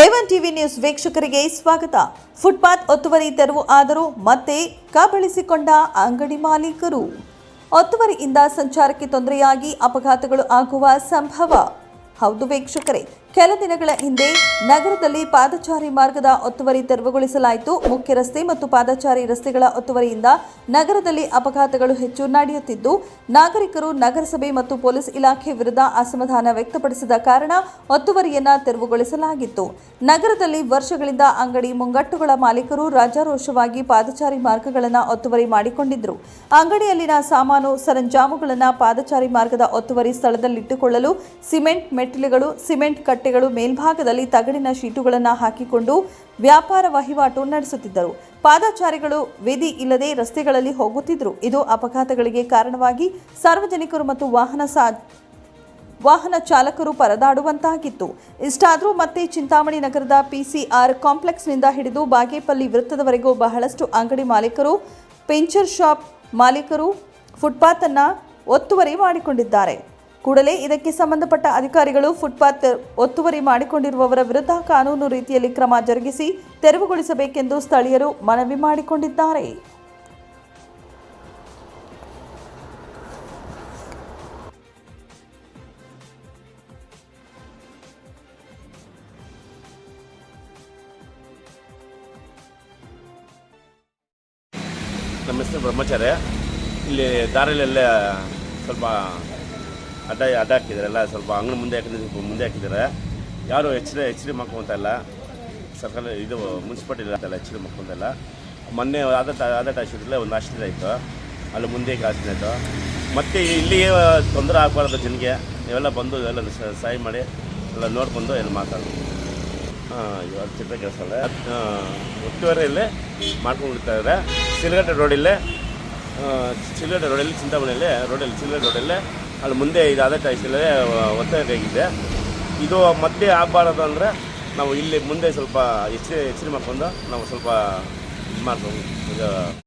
A one TV news ವೀಕ್ಷಕರಿಗೆ ಸ್ವಾಗತ. Footpath ಒತ್ತುವರಿ ತೆರವು ಆದರೂ ಮತ್ತೆ ಕಬಳಿಸಿಕೊಂಡ ಅಂಗಡಿ ಮಾಲೀಕರು. ಒತ್ತುವರಿಯಿಂದ ಸಂಚಾರಕ್ಕೆ ತೊಂದರೆಯಾಗಿ ಅಪಘಾತಗಳು ಆಗುವ ಸಂಭವ. ಹೌದು ವೀಕ್ಷಕರೇ ಕೆಲ ದಿನಗಳ ಹಿಂದೆ ನಗರದಲ್ಲಿ ಪಾದಚಾರಿ ಮಾರ್ಗದ ಒತ್ತುವರಿ ತೆರವುಗೊಳಿಸಲಾಯಿತು. ಮುಖ್ಯ ರಸ್ತೆ ಮತ್ತು ಪಾದಚಾರಿ ರಸ್ತೆಗಳ ಒತ್ತುವರಿಯಿಂದ ನಗರದಲ್ಲಿ ಅಪಘಾತಗಳು ಹೆಚ್ಚು ನಡೆಯುತ್ತಿದ್ದು, ನಾಗರಿಕರು ನಗರಸಭೆ ಮತ್ತು ಪೊಲೀಸ್ ಇಲಾಖೆ ವಿರುದ್ಧ ಅಸಮಾಧಾನ ವ್ಯಕ್ತಪಡಿಸಿದ ಕಾರಣ ಒತ್ತುವರಿಯನ್ನ ತೆರವುಗೊಳಿಸಲಾಗಿತ್ತು. ನಗರದಲ್ಲಿ ವರ್ಷಗಳಿಂದ ಅಂಗಡಿ ಮುಂಗಟ್ಟುಗಳ ಮಾಲೀಕರು ರಾಜಾರೋಷವಾಗಿ ಪಾದಚಾರಿ ಮಾರ್ಗಗಳನ್ನು ಒತ್ತುವರಿ ಮಾಡಿಕೊಂಡಿದ್ದರು ಅಂಗಡಿಯಲ್ಲಿನ ಸಾಮಾನು, ಸರಂಜಾಮುಗಳನ್ನು ಪಾದಚಾರಿ ಮಾರ್ಗದ ಒತ್ತುವರಿ ಸ್ಥಳದಲ್ಲಿಟ್ಟುಕೊಳ್ಳಲು ಸಿಮೆಂಟ್ ಮೆಟ್ಟಿಲುಗಳು, ಸಿಮೆಂಟ್ ಕಟ್ಟೆಗಳು ಮೇಲ್ಭಾಗದಲ್ಲಿ ತಗಡಿನ ಶೀಟುಗಳನ್ನು ಹಾಕಿಕೊಂಡು ವ್ಯಾಪಾರ ವಹಿವಾಟು ನಡೆಸುತ್ತಿದ್ದರು. ಪಾದಚಾರಿಗಳು ವಿಧಿ ಇಲ್ಲದೆ ರಸ್ತೆಗಳಲ್ಲಿ ಹೋಗುತ್ತಿದ್ದರು. ಇದು ಅಪಘಾತಗಳಿಗೆ ಕಾರಣವಾಗಿ ಸಾರ್ವಜನಿಕರು ಮತ್ತು ವಾಹನ ಸಾ, ವಾಹನ ಚಾಲಕರು ಪರದಾಡುವಂತಾಗಿತ್ತು. ಇಷ್ಟಾದರೂ ಮತ್ತೆ ಚಿಂತಾಮಣಿ ನಗರದ ಪಿಸಿಆರ್ ಕಾಂಪ್ಲೆಕ್ಸ್ನಿಂದ ಹಿಡಿದು ಬಾಗೇಪಲ್ಲಿ ವೃತ್ತದವರೆಗೂ ಬಹಳಷ್ಟು ಅಂಗಡಿ ಮಾಲೀಕರು, ಪೆಂಚರ್ ಶಾಪ್ ಮಾಲೀಕರು ಫುಟ್ಪಾತ್ ಅನ್ನ ಒತ್ತುವರಿ ಮಾಡಿಕೊಂಡಿದ್ದಾರೆ. ಕೂಡಲೇ ಇದಕ್ಕೆ ಸಂಬಂಧಪಟ್ಟ ಅಧಿಕಾರಿಗಳು ಫುಟ್ಪಾತ್ ಒತ್ತುವರಿ ಮಾಡಿಕೊಂಡಿರುವವರ ವಿರುದ್ಧ ಕಾನೂನು ರೀತಿಯಲ್ಲಿ ಕ್ರಮ ಜರುಗಿಸಿ ತೆರವುಗೊಳಿಸಬೇಕೆಂದು ಸ್ಥಳೀಯರು ಮನವಿ ಮಾಡಿಕೊಂಡಿದ್ದಾರೆ. ನಮ್ಮ ಹೆಸರು ಬ್ರಹ್ಮಚಾರ್ಯ. ಇಲ್ಲಿ ದಾರಿಯಲ್ಲೆಲ್ಲ ಸ್ವಲ್ಪ ಅಡ್ಡ ಅಡ್ಡ ಹಾಕಿದ್ದಾರೆ ಎಲ್ಲ. ಸ್ವಲ್ಪ ಅಂಗಡಿ ಮುಂದೆ ಹಾಕಿದ್ರೆ ಮುಂದೆ ಹಾಕಿದ್ದಾರೆ. ಯಾರು ಎಚ್ಚರಿ ಎಚ್ಚರಿ ಇಲ್ಲ. ಸರ್ಕಾರ ಇದು ಮುನ್ಸಿಪಾಲ್ಟಿ ಅಂತಲ್ಲ ಎಚ್ಚರಿ ಮಾಡ್ಕೊಂತ ಇಲ್ಲ. ಮೊನ್ನೆ ಆದಟ ಆದಟ ಆಸ್ಪತ್ರೆಯಲ್ಲೇ ಒಂದು ಆಸ್ಪತ್ರೆ ಆಯಿತು ಅಲ್ಲಿ ಮುಂದೆ ಆಸ್ಪತ್ರೆ ಆಯಿತು ಮತ್ತು ಇಲ್ಲಿಗೆ ತೊಂದರೆ ಆಗಬಾರ್ದು ಜನಗೆ ಇವೆಲ್ಲ ಬಂದು ಸ- ಸಹಾಯ ಮಾಡಿ, ಎಲ್ಲ ನೋಡಿಕೊಂಡು ಎಲ್ಲ ಮಾತಾಡೋದು ಹಾಂ, ಇವಾಗ ಚಿತ್ರ ಕೆಲಸ ಅಲ್ಲ. ಒತ್ತುವರಿಯಲ್ಲೇ ಮಾಡ್ಕೊಂಡು ಇದ್ದಾರೆ. ಸಿಲ್ಗಟ್ಟೆ ರೋಡಲ್ಲೇ ಚಿಲ್ಗಟ್ಟೆ ರೋಡಲ್ಲಿ ಚಿಂತಾಮಣಿಯಲ್ಲಿ ರೋಡಲ್ಲಿ ಚಿಲ್ಗಟ್ಟೆ ರೋಡಲ್ಲೇ ಅಲ್ಲಿ ಮುಂದೆ ಇದು ಆದ ಟೈಸಲ್ಲೇ ಒತ್ತಾಗಿದೆ ಇದು ಮತ್ತೆ ಆಗಬಾರದು ಅಂದರೆ ನಾವು ಇಲ್ಲಿ ಮುಂದೆ ಸ್ವಲ್ಪ ಎಚ್ಚರಿ ಎಚ್ಚರಿ ಮಾಡ್ಕೊಂಡು ನಾವು ಸ್ವಲ್ಪ ಇದು ಮಾಡ್ಕೊಂಡು ಇದು